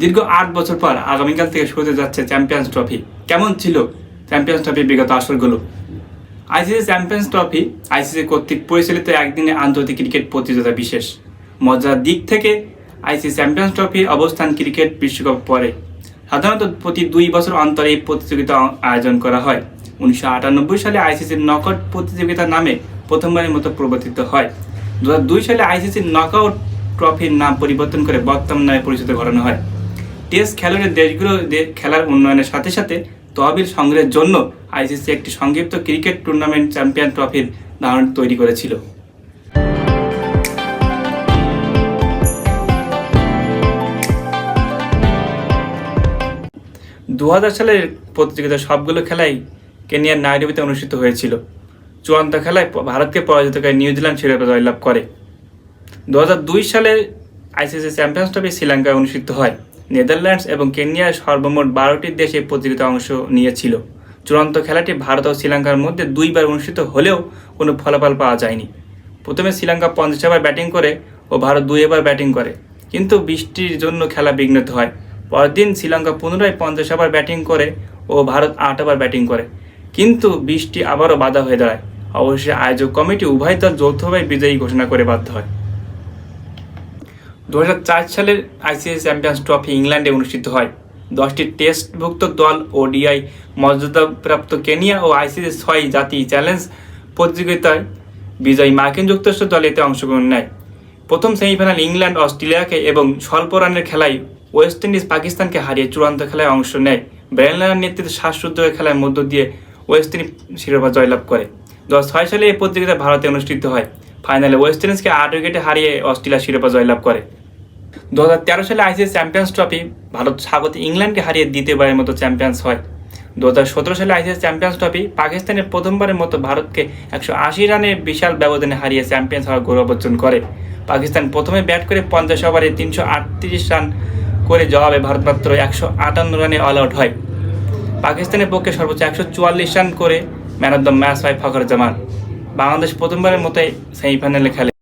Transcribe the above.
দীর্ঘ আট বছর পর আগামীকাল থেকে শুরু হতে যাচ্ছে চ্যাম্পিয়ন্স ট্রফি কেমন ছিল চ্যাম্পিয়ন্স ট্রফি বিগত আসরগুলো? আইসিসি চ্যাম্পিয়ন্স ট্রফি আইসিসি কর্তৃক পরিচালিত একদিনে আন্তর্জাতিক ক্রিকেট প্রতিযোগিতা বিশেষ। মজার দিক থেকে আইসিসি চ্যাম্পিয়ন্স ট্রফি অবস্থান ক্রিকেট বিশ্বকাপ পরে। সাধারণত প্রতি দুই বছর অন্তর এই প্রতিযোগিতা আয়োজন করা হয়। উনিশশো আটানব্বই সালে আইসিসির নকআউট প্রতিযোগিতা নামে প্রথমবারের মতো প্রবর্তিত হয়। দু সালে আইসিসির নকআউট ট্রফির নাম পরিবর্তন করে বর্তমান নামে পরিচিত করানো হয়। টেস্ট খেলোয়াড়ের দেশগুলো খেলার উন্নয়নের সাথে সাথে তহবিল সংগ্রহের জন্য আইসিসি একটি সংক্ষিপ্ত ক্রিকেট টুর্নামেন্ট চ্যাম্পিয়ন ট্রফির ধারণ তৈরি করেছিল। দু হাজার সালের প্রতিযোগিতা সবগুলো খেলাই কেনিয়ার নাইরোবিতে অনুষ্ঠিত হয়েছিল। চূড়ান্ত খেলায় ভারতকে পরাজিত করে নিউজিল্যান্ড শিরোপা জয়লাভ করে। দু সালে আইসিসি চ্যাম্পিয়ন্স ট্রফি শ্রীলঙ্কায় অনুষ্ঠিত হয়। নেদারল্যান্ডস এবং কেনিয়ার সর্বমোট বারোটি দেশ এই প্রতিযোগিতায় অংশ নিয়েছিল। চূড়ান্ত খেলাটি ভারত ও শ্রীলঙ্কার মধ্যে দুইবার অনুষ্ঠিত হলেও কোনো ফলাফল পাওয়া যায়নি। প্রথমে শ্রীলঙ্কা পঞ্চাশ ওভার ব্যাটিং করে ও ভারত দুই ওভার ব্যাটিং করে। কিন্তু বৃষ্টির জন্য খেলা বিঘ্নিত হয়। পরদিন শ্রীলঙ্কা পুনরায় পঞ্চাশ ওভার ব্যাটিং করে ও ভারত আট ওভার ব্যাটিং করে। কিন্তু বৃষ্টি আবারও বাধা হয়ে দাঁড়ায়। অবশেষে আয়োজক কমিটি উভয় দল যৌথভাবে বিজয়ী ঘোষণা করে বাধ্য হয়। দু হাজার চার সালের আইসিসি চ্যাম্পিয়ন্স ট্রফি ইংল্যান্ডে অনুষ্ঠিত হয়। দশটি টেস্টভুক্ত দল ওডিআই মর্যাদাপ্রাপ্ত কেনিয়া ও আইসিসি ছয় জাতি চ্যালেঞ্জ প্রতিযোগিতায় বিজয়ী মার্কিন যুক্তরাষ্ট্র দল এতে অংশগ্রহণ নেয়। প্রথম সেমিফাইনাল ইংল্যান্ড, অস্ট্রেলিয়াকে এবং স্বল্প রানের খেলায় ওয়েস্ট ইন্ডিজ পাকিস্তানকে হারিয়ে চূড়ান্ত খেলায় অংশ নেয়। ব্রেনলার নেতৃত্বে শ্বাসরুদ্ধ খেলার মধ্য দিয়ে ওয়েস্ট ইন্ডিজ শিরোপা জয়লাভ করে। দু সালে এই প্রতিযোগিতা ভারতে অনুষ্ঠিত হয়। ফাইনালে ওয়েস্ট ইন্ডিজকে আট উইকেটে হারিয়ে অস্ট্রেলিয়া শিরোপা জয়লাভ করে। দু হাজার তেরো সালে আইসিসি চ্যাম্পিয়ন্স ট্রফি ভারত স্বাগত ইংল্যান্ডকে হারিয়ে দ্বিতীয়বারের মতো চ্যাম্পিয়ন্স হয়। দু হাজার সতেরো সালে আইসিসি চ্যাম্পিয়ন্স ট্রফি পাকিস্তানের প্রথমবারের মতো ভারতকে একশো আশি রানের বিশাল ব্যবধানে হারিয়ে চ্যাম্পিয়ন্স হওয়ার গৌরব অর্জন করে। পাকিস্তান প্রথমে ব্যাট করে পঞ্চাশ ওভারে তিনশো আটত্রিশ রান করে জবাবে ভারত মাত্র একশো আটান্ন রানে অল আউট হয়। পাকিস্তানের পক্ষে সর্বোচ্চ একশো চুয়াল্লিশ রান করে ম্যান অফ দ্য ম্যাচ হয় ফখর জামান বাংলাদেশ প্রথমবারের মতো সেমিফাইনালে খেলে।